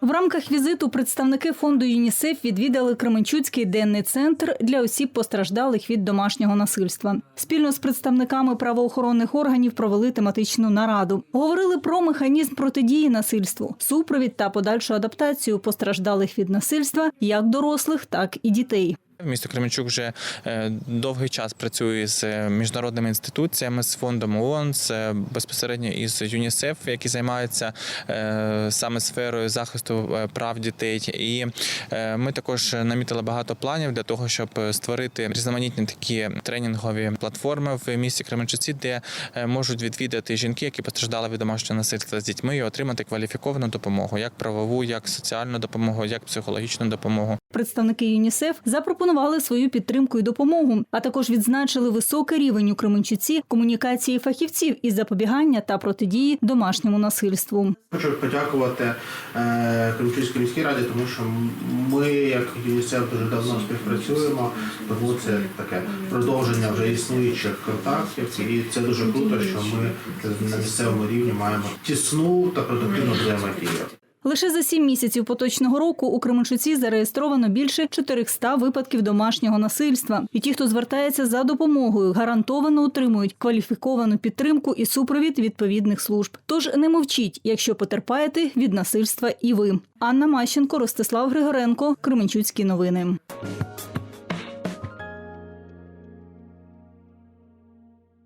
В рамках візиту представники фонду ЮНІСЕФ відвідали Кременчуцький денний центр для осіб постраждалих від домашнього насильства. Спільно з представниками правоохоронних органів провели тематичну нараду. Говорили про механізм протидії насильству, супровід та подальшу адаптацію постраждалих від насильства як дорослих, так і дітей. Місто Кременчук вже е, довгий час працює з е, міжнародними інституціями, з фондом ООН, з е, безпосередньо із ЮНІСЕФ, які займаються саме сферою захисту прав дітей. І ми також намітили багато планів для того, щоб створити різноманітні такі тренінгові платформи в місті Кременчуці, де можуть відвідати жінки, які постраждали від домашнього насильства з дітьми, і отримати кваліфіковану допомогу, як правову, як соціальну допомогу, як психологічну допомогу. Представники ЮНІСЕФ запропонували свою підтримку і допомогу, а також відзначили високий рівень у Кременчуці комунікації фахівців із запобігання та протидії домашньому насильству. Хочу подякувати е, Кримчуцькій міській раді, тому що ми, як ЮНІСЕФ, дуже давно співпрацюємо, тому це таке продовження вже існуючих контактів, і це дуже круто, що ми на місцевому рівні маємо тісну та продуктивну взаємодію. Лише за сім місяців поточного року у Кременчуці зареєстровано більше 400 випадків домашнього насильства. І ті, хто звертається за допомогою, гарантовано отримують кваліфіковану підтримку і супровід відповідних служб. Тож не мовчіть, якщо потерпаєте від насильства і ви. Анна Мащенко, Ростислав Григоренко, Кременчуцькі новини.